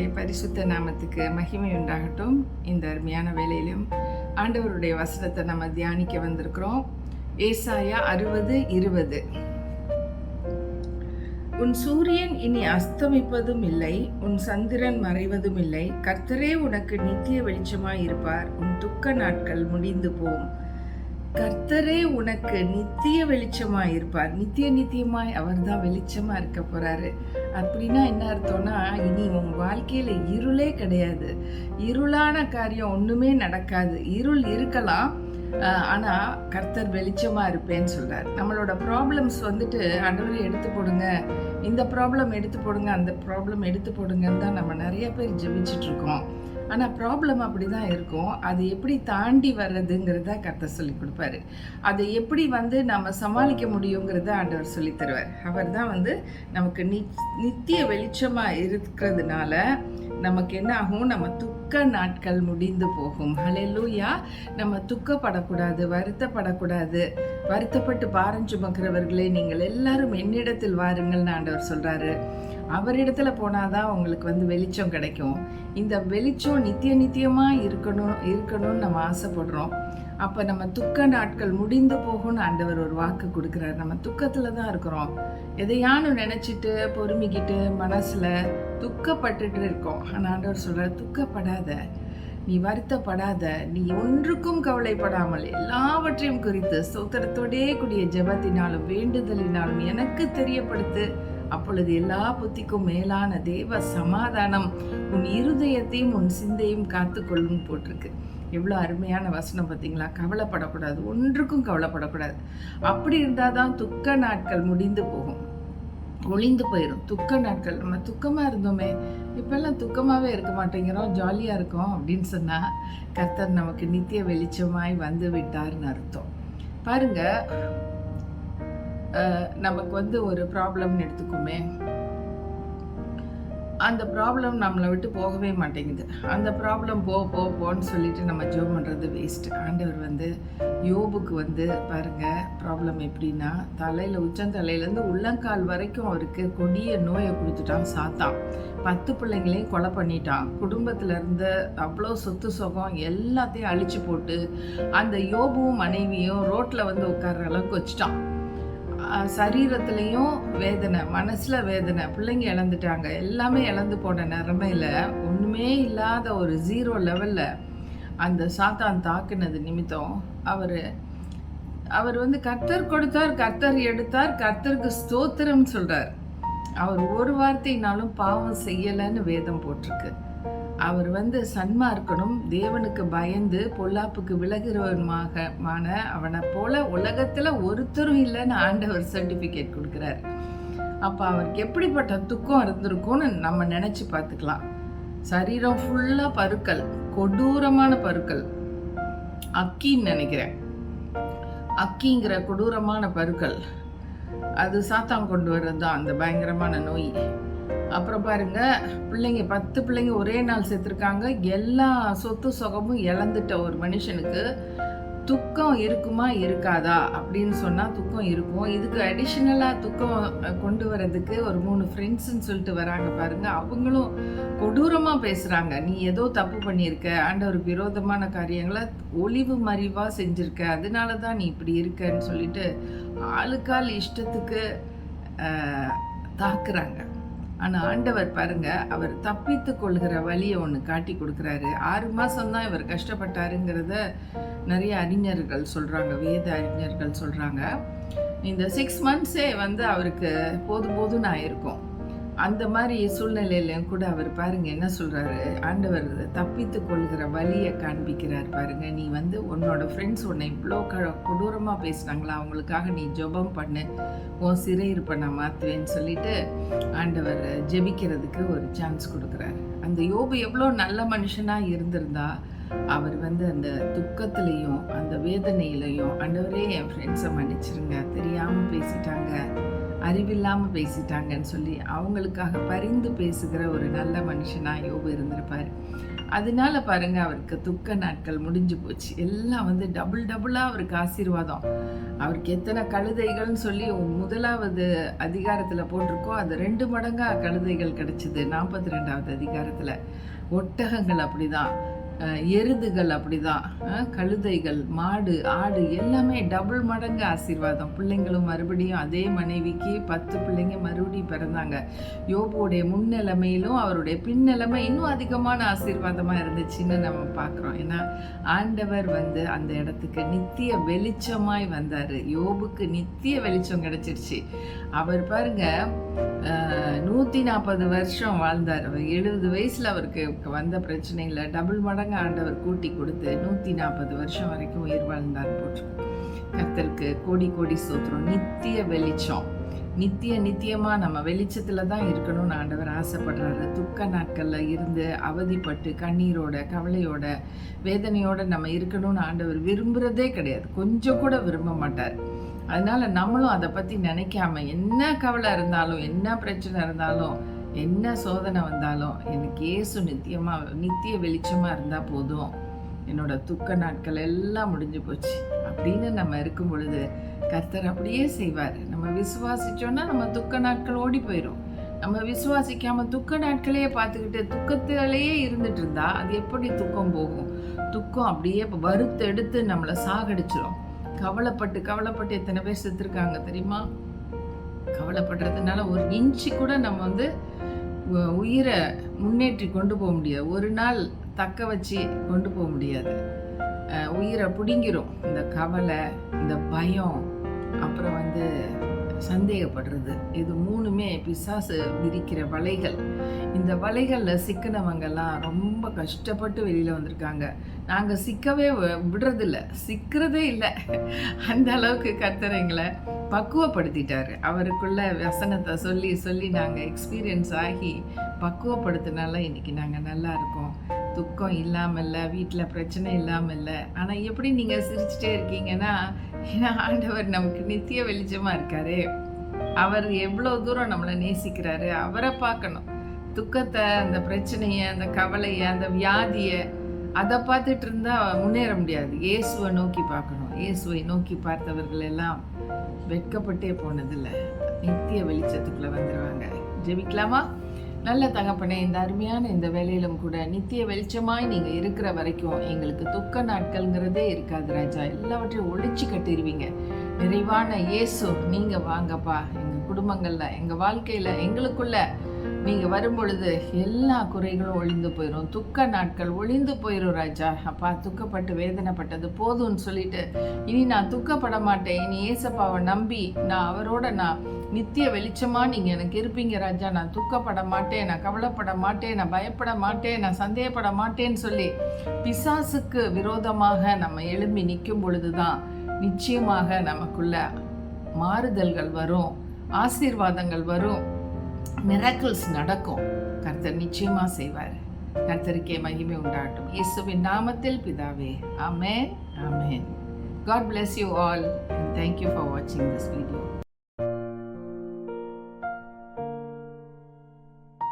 ஆண்டவருடைய பரிசுத்த நாமத்துக்கு மகிமை உண்டாகட்டும் இந்த அருமையான வேலையிலும் ஆண்டவருடைய வசனத்தை நம்ம தியானிக்க வந்திருக்கிறோம். ஏசாயா அறுபது இருபது. உன் சூரியன் இனி அஸ்தமிப்பதும் இல்லை உன் சந்திரன் மறைவதும் இல்லை. கர்த்தரே உனக்கு நித்திய வெளிச்சமாய் இருப்பார். உன் துக்க நாட்கள் முடிந்து போம். கர்த்தரே உனக்கு நித்திய வெளிச்சமாக இருப்பார். நித்திய நித்தியமாய் அவர் தான் வெளிச்சமா இருக்க போறாரு. அப்படின்னா என்ன அர்த்தம்னா இனி உங்க வாழ்க்கையில இருளே கிடையாது. இருளான காரியம் ஒண்ணுமே நடக்காது. இருள் இருக்கலாம். ஆனால் ஆனா கர்த்தர் வெளிச்சமா இருப்பேன்னு சொல்கிறார் நம்மளோட ப்ராப்ளம்ஸ் வந்துட்டு ஆண்டவரே எடுத்து போடுங்க. இந்த ப்ராப்ளம் எடுத்து போடுங்க. அந்த ப்ராப்ளம் எடுத்து போடுங்கன்னு தான் நம்ம நிறைய பேர் ஜெபிச்சுட்டு இருக்கோம். ஆனால் ப்ராப்ளம் அப்படி தான் இருக்கும். அது எப்படி தாண்டி வர்றதுங்கிறத கர்த்தர் சொல்லி கொடுப்பாரு. அதை எப்படி வந்து நம்ம சமாளிக்க முடியுங்கிறத ஆண்டவர் சொல்லி தருவார். அவர் தான் வந்து நமக்கு நி நித்திய வெளிச்சமாக இருக்கிறதுனால நமக்கு என்ன ஆகும்? நம்ம துக்க நாட்கள் முடிந்து போகும். ஹலெல்லூயா நம்ம துக்கப்படக்கூடாது வருத்தப்படக்கூடாது. வருத்தப்பட்டு பாரம் சுமக்கிறவர்களே நீங்கள் எல்லாரும் என்னிடத்தில் வாருங்கள்னு ஆண்டவர் சொல்கிறாரு அவரிடத்துல போனாதான் உங்களுக்கு வந்து வெளிச்சம் கிடைக்கும். இந்த வெளிச்சம் நித்திய நித்தியமா இருக்கணும் இருக்கணும்னு நம்ம ஆசைப்படுறோம். அப்போ நம்ம துக்க நாட்கள் முடிந்து போகும்னு ஆண்டவர் ஒரு வாக்கு கொடுக்குறாரு. நம்ம துக்கத்தில் தான் இருக்கிறோம். எதையானு நினச்சிட்டு பொறுமிக்கிட்டு மனசில் துக்கப்பட்டுட்டு இருக்கோம். ஆனால் ஆண்டவர் சொல்கிறார் துக்கப்படாத. நீ வருத்தப்படாத. நீ ஒன்றுக்கும் கவலைப்படாமல் எல்லாவற்றையும் குறித்து ஸ்தோத்திரத்தோடே கூடிய ஜெபத்தினாலும் வேண்டுதலினாலும் எனக்கு தெரியப்படுத்து. அப்பொழுது எல்லா புத்திக்கும் மேலான தேவ சமாதானம் உன் இருதயத்தையும் உன் சிந்தையும் காத்துக்கொள்ளும் போட்டிருக்கு. எவ்வளோ அருமையான வசனம் பார்த்தீங்களா? கவலைப்படக்கூடாது. ஒன்றுக்கும் கவலைப்படக்கூடாது. அப்படி இருந்தால் தான் துக்க நாட்கள் முடிந்து போகும். ஒளிந்து போயிடும் துக்க நாட்கள். நம்ம துக்கமாக இருந்தோமே. இப்போல்லாம் துக்கமாகவே இருக்க மாட்டேங்கிறோம். ஜாலியாக இருக்கோம் அப்படின்னு சொன்னால் கர்த்தர் நமக்கு நித்திய வெளிச்சமாய் வந்து விட்டார்னு அர்த்தம். பாருங்க நமக்கு வந்து ஒரு ப்ராப்ளம்னு எடுத்துக்குமே. அந்த ப்ராப்ளம் நம்மளை விட்டு போகவே மாட்டேங்குது. அந்த ப்ராப்ளம் போ போ போன்னு சொல்லிட்டு நம்ம ஜோம் பண்ணுறது வேஸ்ட் ஆண்டவர் வந்து யோபுக்கு வந்து பாருங்க ப்ராப்ளம் எப்படின்னா தலையில் உச்சந்தலையிலேருந்து உள்ளங்கால் வரைக்கும் அவருக்கு கொடிய நோயை கொடுத்துட்டான் சாத்தான். பத்து பிள்ளைங்களையும் கொலை பண்ணிட்டான். குடும்பத்துல இருந்த அவ்வளோ சொத்து சுகம் எல்லாத்தையும் அழிச்சு போட்டு அந்த யோபுவும் மனைவியும் ரோட்டில் வந்து உட்கார்ற அளவுக்கு வச்சுட்டான். சரீரத்துலேயும் வேதனை மனசில் வேதனை பிள்ளைங்க இழந்துட்டாங்க. எல்லாமே இழந்து போன நிலமையில ஒன்றுமே இல்லாத ஒரு ஜீரோ லெவலில் அந்த சாத்தான் தாக்குனது நிமித்தம் அவர் அவர் வந்து கர்த்தர் கொடுத்தார் கர்த்தர் எடுத்தார் கர்த்தருக்கு ஸ்தோத்திரம் சொல்கிறார் அவர் ஒரு வார்த்தைனாலும் பாவம் செய்யலைன்னு வேதம் போட்டிருக்கு. அவர் வந்து சன்மார்க்கனும் தேவனுக்கு பயந்து பொல்லாப்புக்கு விலகிறவனுமாக மான அவனை போல உலகத்துல ஒருத்தரும் இல்லைன்னு ஆண்டவர் சர்டிஃபிகேட் கொடுக்குறாரு. அப்போ அவருக்கு எப்படிப்பட்ட துக்கம் இருந்திருக்கும்னு நம்ம நினைச்சு பார்த்துக்கலாம். சரீரம் ஃபுல்லாக பருக்கள் கொடூரமான பருக்கள் அக்கின்னு நினைக்கிறேன். அக்கிங்கிற கொடூரமான பருக்கள் அது சாத்தான் கொண்டு வர்றது தான் அந்த பயங்கரமான நோய். அப்புறம் பாருங்க பிள்ளைங்க பத்து பிள்ளைங்க ஒரே நாள் செத்துருக்காங்க. எல்லா சொத்து சுகமும் இழந்துட்ட ஒரு மனுஷனுக்கு துக்கம் இருக்குமா இருக்காதா? அப்படின்னு சொன்னால் துக்கம் இருக்கும். இதுக்கு அடிஷ்னலாக துக்கம் கொண்டு வரதுக்கு ஒரு மூணு ஃப்ரெண்ட்ஸுன்னு சொல்லிட்டு வராங்க பாருங்க. அவங்களும் கொடூரமாக பேசுகிறாங்க நீ ஏதோ தப்பு பண்ணியிருக்க ஆண்டவருக்கு விரோதமான காரியங்களை ஒளிவு மறைவாக செஞ்சுருக்க அதனால தான் நீ இப்படி இருக்கன்னு சொல்லிட்டு ஆளுக்கால் இஷ்டத்துக்கு தாக்குறாங்க. ஆனால் ஆண்டவர் பாருங்க அவர் தப்பித்து கொள்கிற வழியை ஒன்று காட்டி கொடுக்குறாரு. ஆறு மாதம் தான் இவர் கஷ்டப்பட்டாருங்கிறத நிறைய அறிஞர்கள் சொல்கிறாங்க வேத அறிஞர்கள் சொல்கிறாங்க இந்த சிக்ஸ் மந்த்ஸே வந்து அவருக்கு போதும் போதுன்னு ஆயிருக்கும். அந்த மாதிரி சூழ்நிலையிலையும் கூட அவர் பாருங்க என்ன சொல்றாரு? ஆண்டவர் தப்பித்து கொள்கிற வழியை காண்பிக்கிறார் பாருங்க. நீ வந்து உன்னோட ஃப்ரெண்ட்ஸ் உன்னை இவ்வளோ க கொடூரமாக பேசுனாங்களா? அவங்களுக்காக நீ ஜெபம் பண்ணு. உன் சிறையிருப்பை நான் மாற்றுவேன்னு சொல்லிட்டு ஆண்டவர் ஜெபிக்கிறதுக்கு ஒரு சான்ஸ் கொடுக்குறாரு. அந்த யோபு எவ்வளோ நல்ல மனுஷனாக இருந்திருந்தா அவர் வந்து அந்த துக்கத்திலையும் அந்த வேதனையிலையும் ஆண்டவரே என் ஃப்ரெண்ட்ஸை மன்னிச்சிருங்க. தெரியாமல் பேசிட்டாங்க. அறிவில்லாமல் பேசிட்டாங்கன்னு சொல்லி அவங்களுக்காக பரிந்து பேசுகிற ஒரு நல்ல மனுஷனாக யோபு இருந்திருப்பார். அதனால பாருங்க அவருக்கு துக்க நாட்கள் முடிஞ்சு போச்சு. எல்லாம் வந்து டபுள் டபுளா அவருக்கு ஆசீர்வாதம். அவருக்கு எத்தனை கழுதைகள்னு சொல்லி முதலாவது அதிகாரத்துல போட்டிருக்கோ அது ரெண்டு மடங்கா கழுதைகள் கிடச்சிது. நாற்பத்தி ரெண்டாவது அதிகாரத்துல. ஒட்டகங்கள் அப்படிதான். தான் எருதுகள் அப்படிதான். கழுதைகள் மாடு ஆடு எல்லாமே டபுள் மடங்கு ஆசீர்வாதம். பிள்ளைங்களும் மறுபடியும் அதே மனைவிக்கு பத்து பிள்ளைங்க மறுபடியும் பிறந்தாங்க. யோபுடைய முன்னிலைமையிலும் அவருடைய பின்னிலைமை இன்னும் அதிகமான ஆசீர்வாதமா இருந்துச்சுன்னு நம்ம பார்க்குறோம். ஏன்னா ஆண்டவர் வந்து அந்த இடத்துக்கு நித்திய வெளிச்சமாய் வந்தாரு. யோபுக்கு நித்திய வெளிச்சம் கிடைச்சிருச்சு. அவர் பாருங்க நூற்றி நூத்தி நாற்பது வருஷம் வாழ்ந்தார். எழுபது வயசுல அவருக்கு வந்த பிரச்சனையில டபுள் மடங்கு ஆண்டவர் கூட்டி கொடுத்து நூத்தி நாற்பது வருஷம் வரைக்கும் உயிர் வாழ்ந்தார் போட்டிருக்கோம் கத்தருக்கு கோடி கோடி சோத்திரம் நித்திய வெளிச்சம். நித்திய நித்தியமா நம்ம வெளிச்சத்தில் தான் இருக்கணும்னு ஆண்டவர் ஆசைப்படுறாரு. துக்க நாட்கள்ல இருந்து அவதிப்பட்டு கண்ணீரோட கவலையோட வேதனையோட நம்ம இருக்கணும்னு ஆண்டவர் விரும்புறதே கிடையாது. கொஞ்சம் கூட விரும்ப மாட்டார். அதனால நம்மளும் அதை பத்தி நினைக்காம என்ன கவலை இருந்தாலும் என்ன பிரச்சனை இருந்தாலும் என்ன சோதனை வந்தாலும் எனக்கு ஏசு நித்தியமா நித்திய வெளிச்சமா இருந்தா போதும். என்னோட துக்க நாட்கள் எல்லாம் முடிஞ்சு போச்சு. அப்படின்னு நம்ம இருக்கும் பொழுது கர்த்தர் அப்படியே செய்வார். நம்ம விசுவாசிச்சோன்னா நம்ம துக்க நாட்கள் ஓடி போயிடும் நம்ம விசுவாசிக்காம துக்க நாட்களையே பார்த்துக்கிட்டு துக்கத்திலேயே இருந்துட்டு இருந்தா அது எப்படி துக்கம் போகும்? துக்கம் அப்படியே வறுத்து எடுத்து நம்மளை சாகடிச்சிடும் கவலைப்பட்டு கவலைப்பட்டு எத்தனை பேர் செத்துருக்காங்க தெரியுமா? கவலைப்படுறதுனால ஒரு இன்ச்சு கூட நம்ம வந்து உயிரை முன்னேற்றி கொண்டு போக முடியாது. ஒரு நாள் தக்க வச்சு கொண்டு போக முடியாது. உயிரை பிடுங்கிரும். இந்த கவலை இந்த பயம் அப்புறம் வந்து சந்தேகப்படுறது. இது மூணுமே பிசாசு விரிக்கிற வலைகள். இந்த வலைகளில் சிக்கினவங்கெல்லாம் ரொம்ப கஷ்டப்பட்டு வெளியில் வந்திருக்காங்க. நாங்கள் சிக்கவே விடுறதில்ல. சிக்கிறதே இல்லை. அந்த அளவுக்கு கர்த்தர் பக்குவப்படுத்திட்டார் பக்குவப்படுத்திட்டாரு. அவருக்குள்ள வசனத்தை சொல்லி சொல்லி நாங்கள் எக்ஸ்பீரியன்ஸ் ஆகி பக்குவப்படுத்தினால இன்னைக்கு நாங்கள் நல்லா இருக்கோம். துக்கம் இல்லாமல் இல்லை வீட்டில் பிரச்சனை இல்லாமல் இல்லை ஆனால் எப்படி நீங்கள் சிரிச்சிட்டே இருக்கீங்கன்னா ஏன்னா ஆண்டவர் நமக்கு நித்திய வெளிச்சமாக இருக்காரு. அவர் எவ்வளோ தூரம் நம்மளை நேசிக்கிறாரு அவரை பார்க்கணும். துக்கத்தை அந்த பிரச்சனையை அந்த கவலையை அந்த வியாதியை அதை பார்த்துட்டு இருந்தால் முன்னேற முடியாது. இயேசுவை நோக்கி பார்க்கணும். இயேசுவை நோக்கி பார்த்தவர்கள் எல்லாம் வெட்கப்பட்டே போனதில்லை. நித்திய வெளிச்சத்துக்குள்ளே வந்துடுவாங்க ஜெபிக்கலாமா? நல்ல தகப்பனே இந்த அருமையான இந்த வேலையிலும் கூட நித்திய வெளிச்சமாய் நீங்க இருக்கிற வரைக்கும் எங்களுக்கு துக்க நாட்கள்ங்கிறதே இருக்காது ராஜா. எல்லாவற்றையும் ஒழிச்சு கட்டிடுவீங்க நிறைவான இயேசு நீங்க வாங்கப்பா. எங்க குடும்பங்கள்ல எங்க வாழ்க்கையில எங்களுக்குள்ள நீங்க வரும்பொழுது எல்லா குறைகளும் ஒளிந்து போயிடும் துக்க நாட்கள் ஒளிந்து போயிடும் ராஜா. அப்பா துக்கப்பட்டு வேதனைப்பட்டது போதும்னு சொல்லிட்டு இனி நான் துக்கப்பட மாட்டேன். இனி ஏசப்பாவை நம்பி நான் அவரோட நான் நித்திய வெளிச்சமாக நீங்கள் எனக்கு இருப்பீங்க ராஜா. நான் துக்கப்பட மாட்டேன் நான் கவலைப்பட மாட்டேன் நான் பயப்பட மாட்டேன் நான் சந்தேகப்பட மாட்டேன்னு சொல்லி பிசாசுக்கு விரோதமாக நம்ம எழும்பி நிற்கும் பொழுதுதான் நிச்சயமாக நமக்குள்ள மாறுதல்கள் வரும் ஆசீர்வாதங்கள் வரும் மிராக்கிள்ஸ் நடக்கும். கர்த்தர் நிச்சயமாக செய்வார். கர்த்தருக்கே மகிமை உண்டாட்டும் இயேசுவின் நாமத்தில் பிதாவே ஆமென் ஆமேன். God bless you all and thank for for watching this.